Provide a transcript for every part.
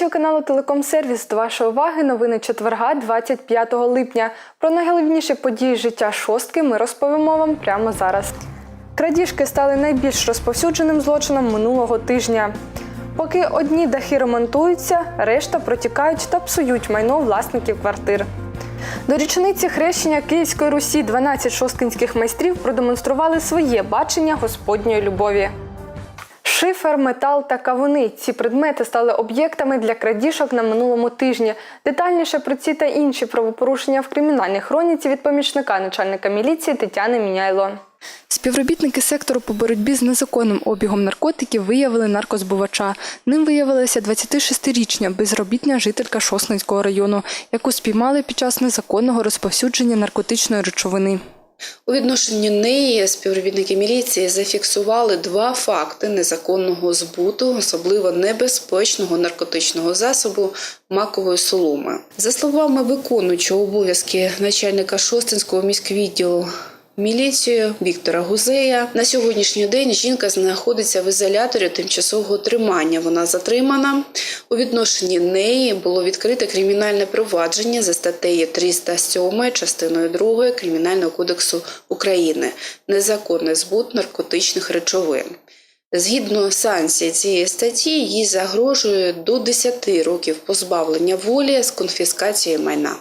Глядачів каналу Телекомсервіс. До вашої уваги новини четверга, 25 липня. Про найголовніші події життя шостки ми розповімо вам прямо зараз. Крадіжки стали найбільш розповсюдженим злочином минулого тижня. Поки одні дахи ремонтуються, решта протікають та псують майно власників квартир. До річниці хрещення Київської Русі 12 шосткинських майстрів продемонстрували своє бачення Господньої любові. Шифер, метал та кавуни. Ці предмети стали об'єктами для крадіжок на минулому тижні. Детальніше про ці та інші правопорушення в кримінальній хроніці від помічника начальника міліції Тетяни Міняйло. Співробітники сектору по боротьбі з незаконним обігом наркотиків виявили наркозбувача. Ним виявилася 26-річна безробітна жителька Шосницького району, яку спіймали під час незаконного розповсюдження наркотичної речовини. У відношенні неї співробітники міліції зафіксували два факти незаконного збуту, особливо небезпечного наркотичного засобу макової соломи. За словами виконуючого обов'язки начальника Шостинського міськвідділу Міліцію Віктора Гузея на сьогоднішній день жінка знаходиться в ізоляторі тимчасового тримання. Вона затримана. У відношенні неї було відкрите кримінальне провадження за статтею 307 частиною 2 Кримінального кодексу України незаконний збут наркотичних речовин. Згідно санкції цієї статті, їй загрожує до 10 років позбавлення волі з конфіскацією майна.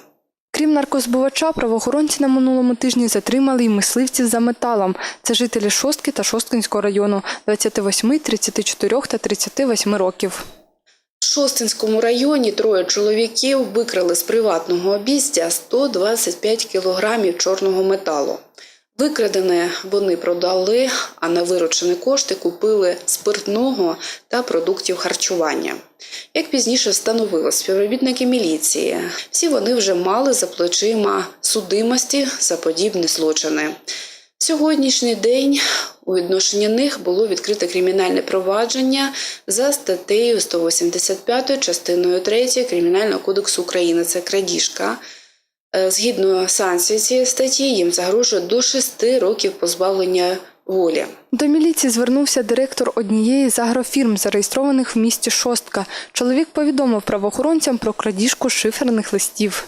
Крім наркозбувача, правоохоронці на минулому тижні затримали й мисливців за металом. Це жителі Шостки та Шосткинського району 28, 34 та 38 років. В Шостинському районі троє чоловіків викрали з приватного обістя 125 кілограмів чорного металу. Викрадене вони продали, а на виручені кошти купили спиртного та продуктів харчування. Як пізніше встановили співробітники міліції, всі вони вже мали за плечима судимості за подібні злочини. Сьогоднішній день у відношенні них було відкрите кримінальне провадження за статтею 185 частиною 3 Кримінального кодексу України. Це крадіжка. Е, Згідно санкції цієї статті, їм загрожує до 6 років позбавлення волі. До міліції звернувся директор однієї з агрофірм, зареєстрованих в місті Шостка. Чоловік повідомив правоохоронцям про крадіжку шиферних листів.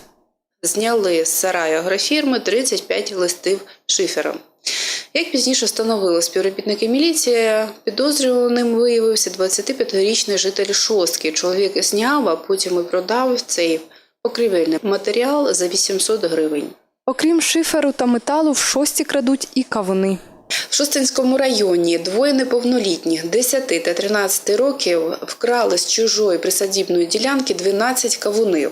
Зняли з сараю агрофірми 35 листів шифером. Як пізніше встановили співробітники міліції, підозрюваним виявився 25-річний житель Шостки. Чоловік зняв, а потім і продав цей покривельний матеріал за 800 гривень. Окрім шиферу та металу, в шості крадуть і кавуни. В Шостинському районі двоє неповнолітніх 10 та 13 років вкрали з чужої присадібної ділянки 12 кавунів.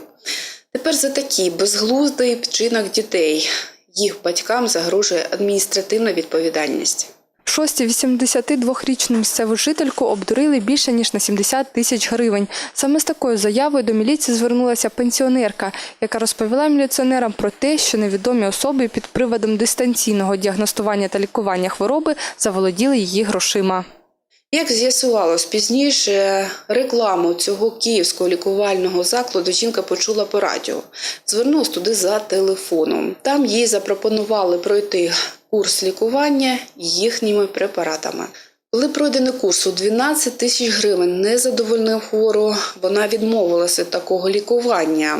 Тепер за такий безглуздий вчинок дітей їх батькам загрожує адміністративна відповідальність. Шості 82-річну місцеву жительку обдурили більше ніж на 70 тисяч гривень. Саме з такою заявою до міліції звернулася пенсіонерка, яка розповіла міліціонерам про те, що невідомі особи під приводом дистанційного діагностування та лікування хвороби заволоділи її грошима. Як з'ясувалось пізніше, рекламу цього київського лікувального закладу жінка почула по радіо. Звернулась туди за телефоном. Там їй запропонували пройти курс лікування їхніми препаратами. Коли пройдений курс у 12 тисяч гривень не задовольнив хвору, вона відмовилася від такого лікування.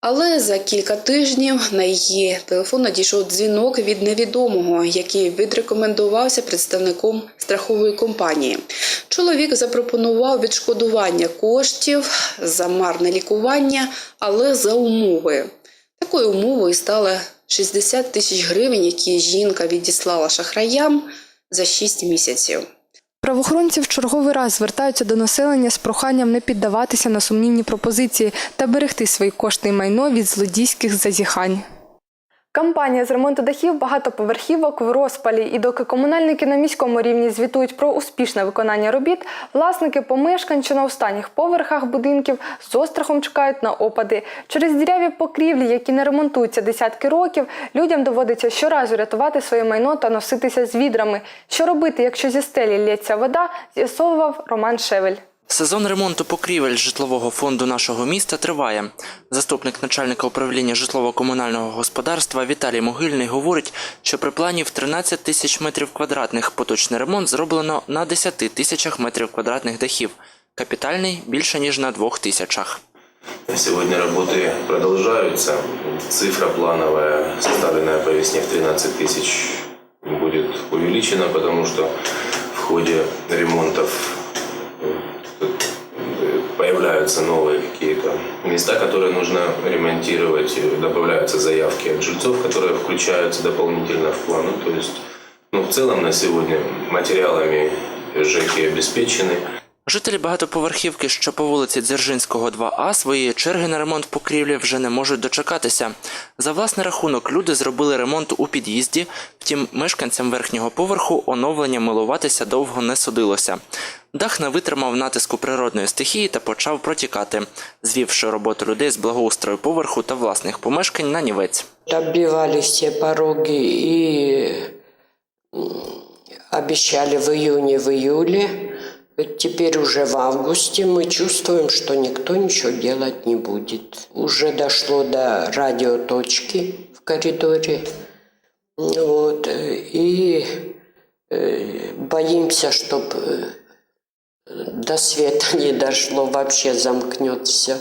Але за кілька тижнів на її телефон надійшов дзвінок від невідомого, який відрекомендувався представником страхової компанії. Чоловік запропонував відшкодування коштів за марне лікування, але за умови. Такою умовою стало 60 тисяч гривень, які жінка відіслала шахраям за 6 місяців. Правоохоронці в черговий раз звертаються до населення з проханням не піддаватися на сумнівні пропозиції та берегти свої кошти і майно від злодійських зазіхань. Кампанія з ремонту дахів багатоповерхівок в розпалі. І доки комунальники на міському рівні звітують про успішне виконання робіт, власники помешкань, що на останніх поверхах будинків з острахом чекають на опади. Через діряві покрівлі, які не ремонтуються десятки років, людям доводиться щоразу рятувати своє майно та носитися з відрами. Що робити, якщо зі стелі лється вода, з'ясовував Роман Шевель. Сезон ремонту покрівель житлового фонду нашого міста триває. Заступник начальника управління житлово-комунального господарства Віталій Могильний говорить, що при плані в 13 тисяч метрів квадратних поточний ремонт зроблено на 10 тисячах метрів квадратних дахів. капітальний більше ніж на двох тисячах. Сегодня работы продолжаются. Цифра плановая, составленная по весне в 13 тысяч, будет увеличена, потому что в ходе ремонтов э, появляются новые какие-то места, которые нужно ремонтировать, добавляются заявки от жильцов, которые включаются дополнительно в план. Ну, то есть, ну, в целом на сегодня материалами ЖЭКи обеспечены. Жителі багатоповерхівки, що по вулиці Дзержинського 2А, своєї черги на ремонт покрівлі вже не можуть дочекатися. За власний рахунок люди зробили ремонт у під'їзді, втім, мешканцям верхнього поверху оновлення милуватися довго не судилося. Дах не витримав натиску природної стихії та почав протікати, звівши роботу людей з благоустрою поверху та власних помешкань на нівець. Оббивали все пороги и м, обещали в июне, в июле. Теперь уже в августе мы чувствуем, что никто ничего делать не будет. Уже дошло до радиоточки в коридоре. Вот. э, И э, боимся, чтобы до света не дошло, вообще замкнет все.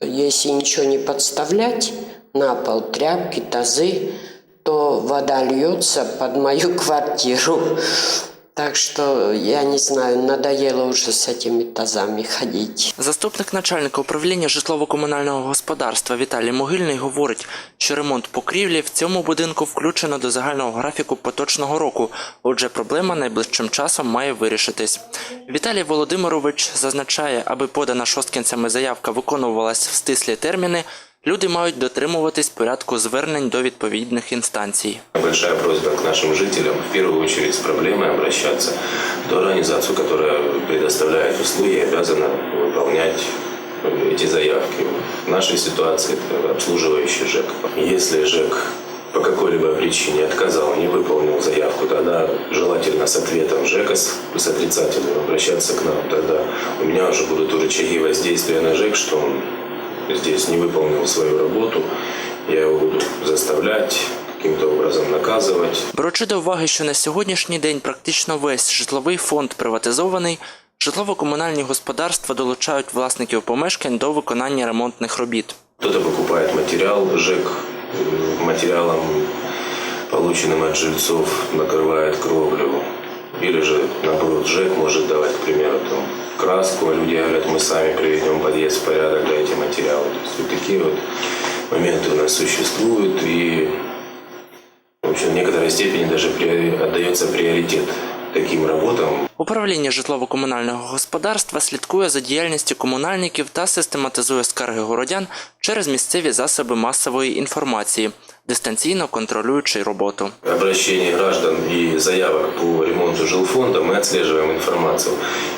Если ничего не подставлять на пол, тряпки, тазы, то вода льется под мою квартиру. Так что, я не знаю, надоело уже с этими тазами ходить. Заступник начальника управління житлово-комунального господарства Віталій Могильний говорить, що ремонт покрівлі в цьому будинку включено до загального графіку поточного року. Отже, проблема найближчим часом має вирішитись. Віталій Володимирович зазначає, аби подана шосткінцями заявка виконувалась в стислі терміни. Люди мають дотримуватись порядку звернень до відповідних інстанцій. Большая просьба к нашим жителям в первую очередь с проблемой обращаться в ту организацию, которая предоставляет услуги и обязана выполнять эти заявки. В нашей ситуации это обслуживающий ЖЭК. Если ЖЭК по какой-либо причине отказал, не выполнил заявку, тогда желательно с ответом ЖЭКа, с, с отрицательным обращаться к нам. Тогда у меня уже будут рычаги воздействия на ЖЭК, что он здесь не выполнил свою работу. Я его буду заставлять, каким-то образом наказывать. Беручи до уваги, що на сьогоднішній день практично весь житловий фонд приватизований, житлово-комунальні господарства долучають власників помешкань до виконання ремонтних робіт. Кто-то покупает материал, ЖЭК э, материалом, полученным от жильцов, накрывает кровлю. Или же, наоборот, ЖЭК может давать, к примеру, там, краску, а люди говорят, мы сами приведем подъезд в порядок, дайте материалы. То есть вот такие вот моменты у нас существуют, и в общем, в некоторой степени даже при- отдается приоритет таким работам, Управління житлово-комунального господарства слідкує за діяльністю комунальників та систематизує скарги городян через місцеві засоби масової інформації, Дистанційно контролюючи роботу. обращений граждан и заявок по ремонту жилфонда мы отслеживаем информацию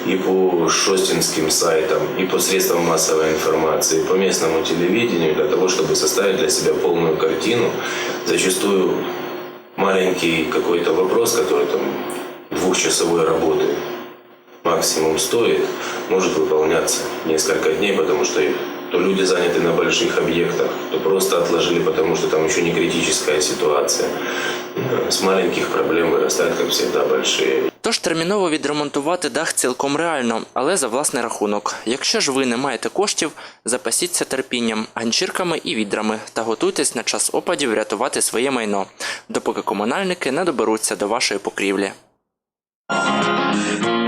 и по шостинским сайтам, и по средствам массовой информации, и по местному телевидению для того, чтобы составить для себя полную картину. Зачастую маленький какой-то вопрос, который там двухчасовой работы максимум стоит, может выполняться несколько дней, потому что то люди заняты на больших объектах, то просто отложили, потому что там еще не критическая ситуация. С маленьких проблем вырастают, как всегда, большие. Тож терміново відремонтувати дах цілком реально, але за власний рахунок. Якщо ж ви не маєте коштів, запасіться терпіннем, ганчірками і відрами та готуйтесь на час опадів рятувати своє майно, допоки комунальники не доберуться до вашої покрівлі.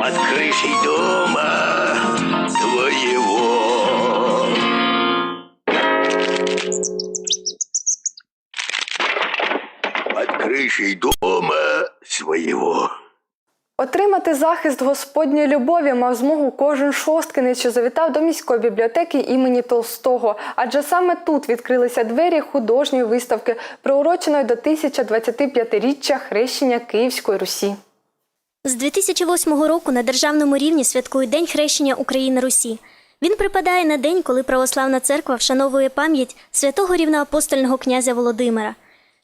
под крышей дома твоего. Под крышей дома своего. Отримати захист Господньої любові мав змогу кожен шосткинець, що завітав до міської бібліотеки імені Толстого, адже саме тут відкрилися двері художньої виставки, приуроченої до 1025-річчя хрещення Київської Русі. З 2008 року на державному рівні святкують День хрещення України Русі. Він припадає на день, коли православна церква вшановує пам'ять святого рівноапостольного князя Володимира.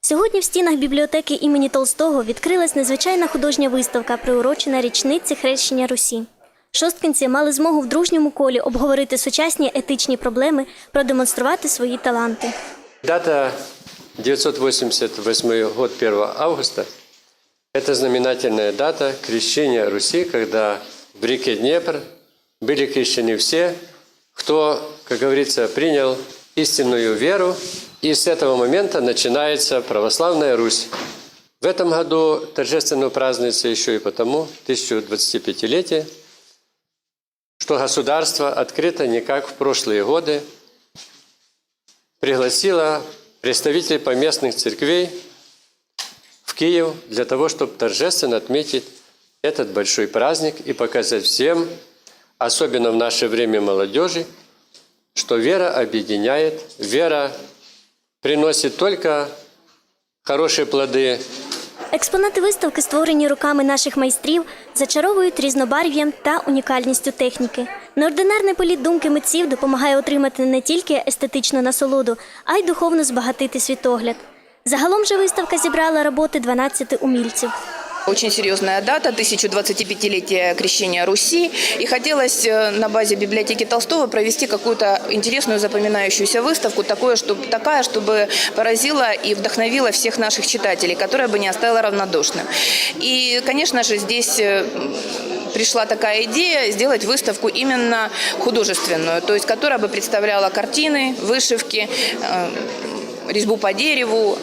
Сьогодні в стінах бібліотеки імені Толстого відкрилась незвичайна художня виставка, приурочена річниці хрещення Русі. Шосткинці мали змогу в дружньому колі обговорити сучасні етичні проблеми, продемонструвати свої таланти. Дата 988 год 1 августа – это знаменательная дата крещения Руси, когда в реке Днепр были крещены все, кто, как говорится, принял истинную веру. И с этого момента начинается православная Русь. В этом году торжественно празднуется еще и потому 1025-летие, что государство открыто не как в прошлые годы пригласило представителей поместных церквей в Киев для того, чтобы торжественно отметить этот большой праздник и показать всем, особенно в наше время молодежи, что вера объединяет, вера приносит только хорошие плоды Експонати виставки, створені руками наших майстрів, зачаровують різнобарв'ям та унікальністю техніки. Неординарний політ думки митців допомагає отримати не тільки естетичну насолоду, а й духовно збагатити світогляд. Загалом же виставка зібрала роботи 12 умільців. Очень серьезная дата, 1025-летие крещения Руси. И хотелось э, на базе библиотеки Толстого провести какую-то интересную запоминающуюся выставку, такое, чтобы, такая, чтобы поразила и вдохновила всех наших читателей, которая бы не оставила равнодушным. И, конечно же, здесь э, пришла такая идея сделать выставку именно художественную, то есть которая бы представляла картины, вышивки, э, резьбу по дереву,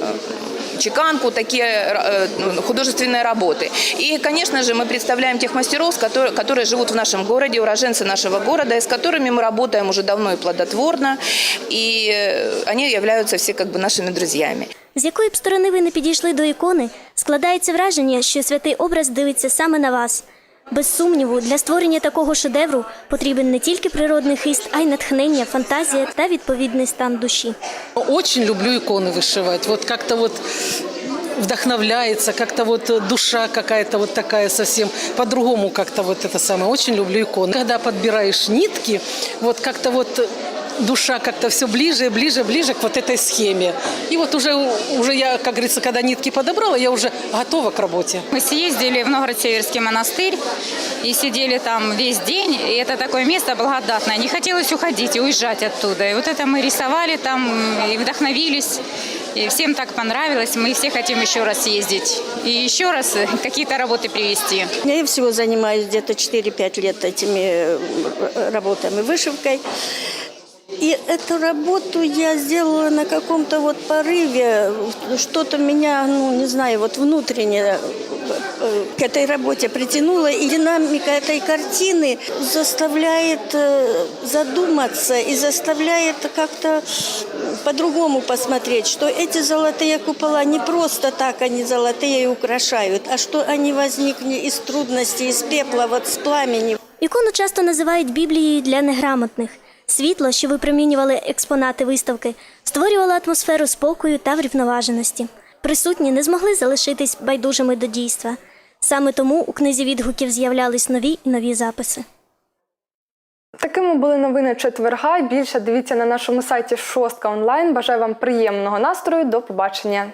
чеканку, такие э, художественные работы. И, конечно же, мы представляем тех мастеров, с которые, которые живут в нашем городе, уроженцы нашего города, и с которыми мы работаем уже давно и плодотворно, и э, они являются все как бы нашими друзьями. З якої б сторони ви не підійшли до ікони, складається враження, що святий образ дивиться саме на вас. Без сумніву, для створення такого шедевру потрібен не тільки природний хист, а й натхнення, фантазія та відповідний стан душі. Очень люблю иконы вышивать. Вот как-то вот вдохновляется, как-то вот душа какая-то вот такая совсем по-другому как-то вот это самое. Очень люблю иконы. Когда подбираешь нитки, вот как-то вот Душа как-то все ближе и ближе, ближе к вот этой схеме. И вот уже, уже я, как говорится, когда нитки подобрала, я уже готова к работе. Мы съездили в Новгород-Северский монастырь и сидели там весь день. И это такое место благодатное. Не хотелось уходить и уезжать оттуда. И вот это мы рисовали там и вдохновились. И всем так понравилось. Мы все хотим еще раз съездить. И еще раз какие-то работы привезти. Я всего занимаюсь где-то 4-5 лет этими э, работами, вышивкой. И эту работу я сделала на каком-то вот порыве, что-то меня, ну, не знаю, вот внутренне э, к этой работе притянуло. И динамика этой картины заставляет э, задуматься и заставляет как-то по-другому посмотреть, что эти золотые купола не просто так они золотые и украшают, а что они возникли из трудностей, из пепла, вот с пламени. Ікону часто називають Біблією для неграмотних. Світло, що випромінювали експонати виставки, створювало атмосферу спокою та врівноваженості. Присутні не змогли залишитись байдужими до дійства. Саме тому у книзі відгуків з'являлись нові і нові записи. Такими були новини четверга. Більше дивіться на нашому сайті Шостка онлайн. Бажаю вам приємного настрою. До побачення.